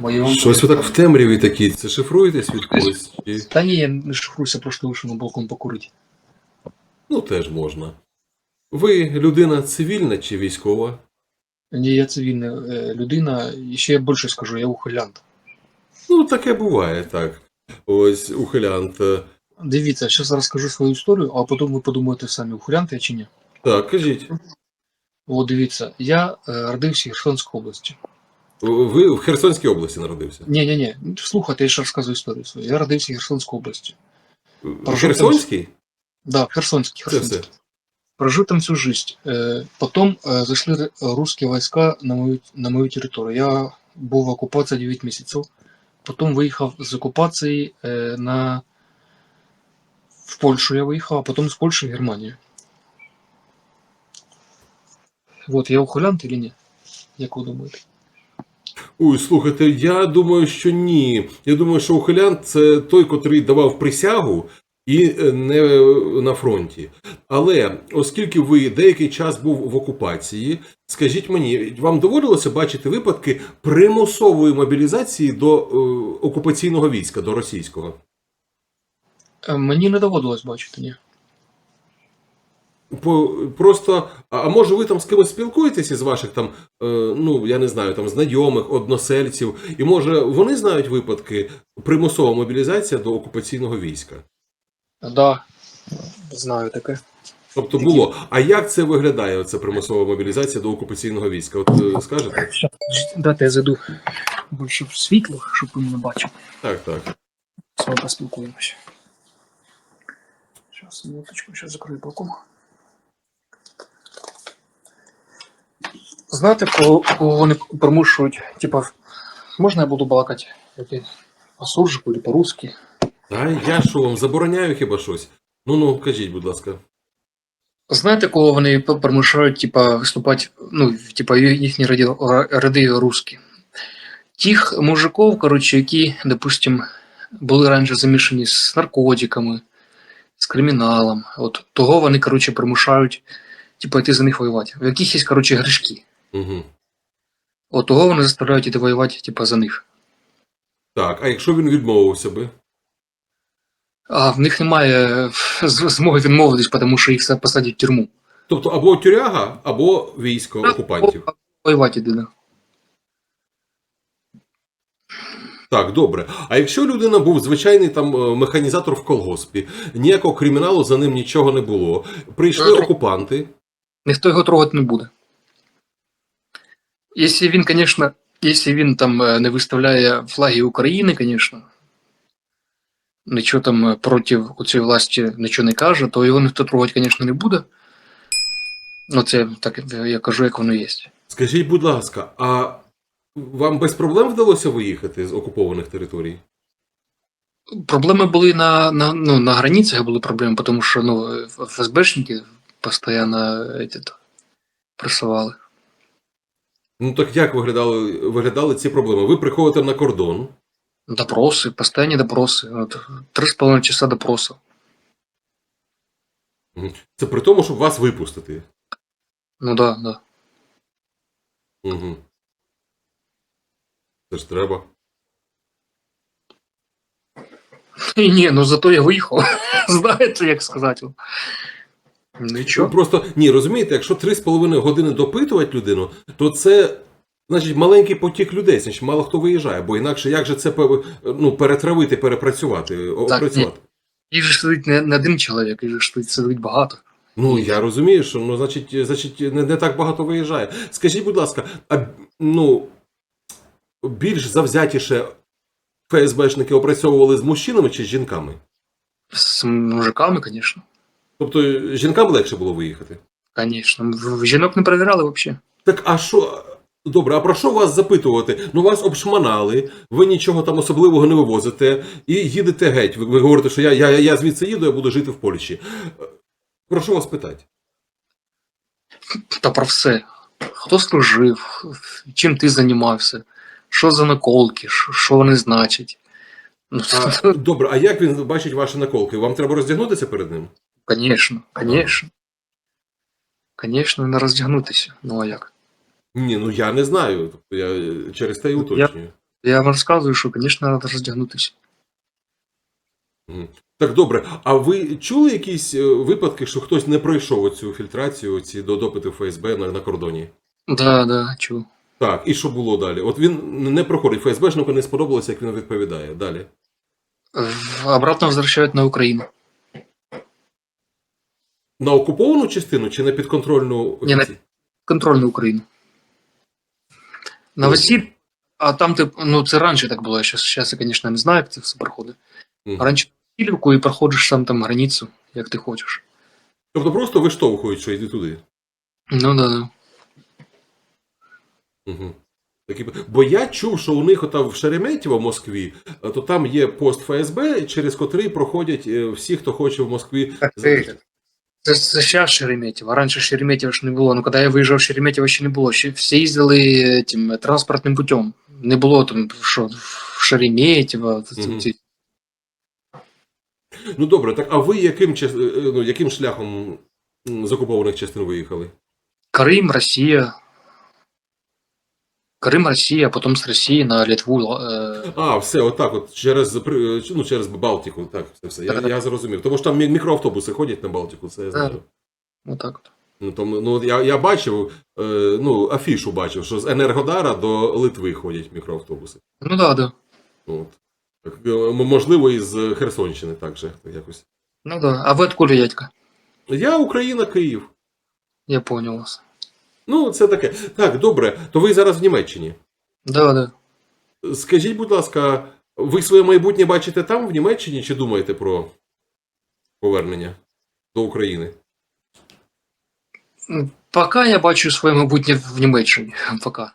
Бо Щось ви так в темряві такі. Це шифруєтесь від когось? Чи... Та ні, я не шифруюся, просто вийшов на балкон покурити. Ну, теж можна. Ви людина цивільна чи військова? Ні, я цивільна е, людина, і ще я більше скажу, я ухилянт. Ну, таке буває, так. Ось ухилянт. е, Дивіться, зараз розкажу свою історію, а потім ви подумаєте самі, ухилянт я чи ні. Так, кажіть. О, дивіться, я е, родився в Херсонській області. Ви в Херсонській області народився? Ні, ні, ні, слухайте, я ще розказую історію свою. Я родився в Херсонській області. В Прожив Херсонській? Да, в Херсонській, Херсонській. все. Прожил там всю жизнь. Э, Потом э, зашли русские войска на мою, на мою територію. Я був в окупації 9 місяців. Потім виїхав з окупації е, на... в Польщу я виїхав, а потім з Польщі в Германію. Вот, я ухилянт или ні? Як ви думаєте? Ой, слухайте, я думаю, що ні. Я думаю, що ухилянт це той, котрий давав присягу і е, не на фронті. Але оскільки ви деякий час був в окупації, скажіть мені, вам доводилося бачити випадки примусової мобілізації до е, окупаційного війська, до російського? Е, Мені не доводилось бачити, ні. Просто, а може ви там з кимось спілкуєтесь із ваших там, е, ну я не знаю, там знайомих, односельців, і може вони знають випадки примусова мобілізація до окупаційного війська? Да, знаю таке. Тобто було. А як це виглядає, оця примусова мобілізація до окупаційного війська? От е, скажете? Дайте я зайду більше в світло, щоб ви мене бачили. Так, так. З вами поспілкуємося. Зараз, минуточку, зараз закрию балкон. Знаєте, кого, вони примушують, типа, можна я буду балакати по суржику або по-русски? А я що вам забороняю хіба щось? Ну ну кажіть, будь ласка. Знаєте, кого вони примушують, типа, виступати, ну, типа, їхні роди, роди русські? Тих мужиків, коротше, які, допустим, були раніше замішані з наркотиками, з криміналом. От того вони, коротше, примушають, типа, йти за них воювати. В яких є, коротше, грішки. Угу. От того вони заставляють іти воювати, типа, за них. Так, а якщо він відмовився би? А в них немає е, змоги відмовитись, тому що їх посадять в тюрму. Тобто або тюряга, або військо окупантів. Воювати іде. да. Так, добре. А якщо людина був звичайний там е, механізатор в колгоспі, ніякого криміналу за ним нічого не було. Прийшли Е, окупанти. Ніхто його трогати не буде. Якщо він, звісно, якщо він там е, не виставляє флаги України, звісно, нічого там е, проти цієї власті нічого не каже, то його ніхто трогати, звісно, не буде. Ну, це так я кажу, як воно є. Скажіть, будь ласка, а вам без проблем вдалося виїхати з окупованих територій? Проблеми були на, на, ну, на границях були проблеми, тому що ну, ФСБшники постійно этот, пресували. Ну так як виглядали, виглядали ці проблеми? Ви приходите на кордон. Допроси, постійні допроси. Три з половиною часа допросу. Це при тому, щоб вас випустити. Ну да, да. Угу. Це ж треба. Ні, ну зато я виїхав. Знаєте, як сказати. Вам. Ну, Нічого. просто ні, розумієте, якщо 3,5 години допитувати людину, то це значить маленький потік людей, значить мало хто виїжджає, бо інакше як же це ну, перетравити, перепрацювати, опрацювати? Їх же сидить не, не один чоловік, їх же сидить багато. Ну я розумію, що ну, значить, значить не, не так багато виїжджає. Скажіть, будь ласка, а ну більш завзятіше ФСБшники опрацьовували з мужчинами чи з жінками? З мужиками, звісно. Тобто жінкам легше було виїхати? Звісно. Жінок не перевіряли взагалі. Так, а що? Добре, а про що вас запитувати? Ну вас обшманали, ви нічого там особливого не вивозите і їдете геть. Ви, ви говорите, що я, я, я звідси їду, я буду жити в Польщі. Про що вас питати? Та про все. Хто служив, чим ти займався, що за наколки, що вони значать. А, добре, а як він бачить ваші наколки? Вам треба роздягнутися перед ним? Звісно, звісно. Звісно, не роздягнутися. Ну а як? Ні, ну я не знаю. Тобто я е, через те і уточнюю. Я вам розказую, що, звісно, треба роздягнутися. Мгм. Так, добре. А ви чули якісь е, випадки, що хтось не пройшов оцю фільтрацію, ці до допити ФСБ на, на кордоні? Да, да, чув. Так, і що було далі? От він не проходить. ФСБшнику не сподобалося, як він відповідає. Далі. Обратно возвращають на Україну. На окуповану частину чи на підконтрольну Ні, на- офіці- Контрольну Україну. На Василь, а там ти, ну це раніше так було, зараз, зараз я, звісно, не знаю, як це все проходить. Мгм. Раніше Васильівку і проходиш сам там границю, як ти хочеш. Тобто просто виштовхують, що йди туди. Ну да, да. Угу. Такі... Бо я чув, що у них ота в Шереметьєво в Москві, е, то там є пост ФСБ, через котрий проходять е, всі, хто хоче в Москві. Так. Це, зараз Шереметьєво. Раніше Шереметьєво ж не було. Ну, коли я виїжджав, Шереметьєва ще не було. Ще всі їздили тим, транспортним путем. Не було там, що, в Шереметьєво. Mm -hmm. Ну добре, так а ви яким, е, е, ну, яким шляхом закупованих з окупованих частин виїхали? Крим, Росія. Крим, Росія, потім з Росії на Литву. Е, А, все, отак, от через ну, через Балтику. Так, все, все. Я, я зрозумів. Тому що там мікроавтобуси ходять на Балтику, це я знаю. отак от. Ну, тому, ну, я, я бачив, е, ну, афішу бачив, що з Енергодара до Литви ходять мікроавтобуси. Ну да, да. От. Так, м- можливо, і з Херсонщини також якось. Ну да. А ви откуда, дядька? Я Україна, Київ. Я понял вас. Ну, це таке. Так, добре. То ви зараз в Німеччині. Да, да. Скажіть, будь ласка, ви своє майбутнє бачите там, в Німеччині, чи думаєте про повернення до України? Пока я бачу своє майбутнє в Німеччині. Пока.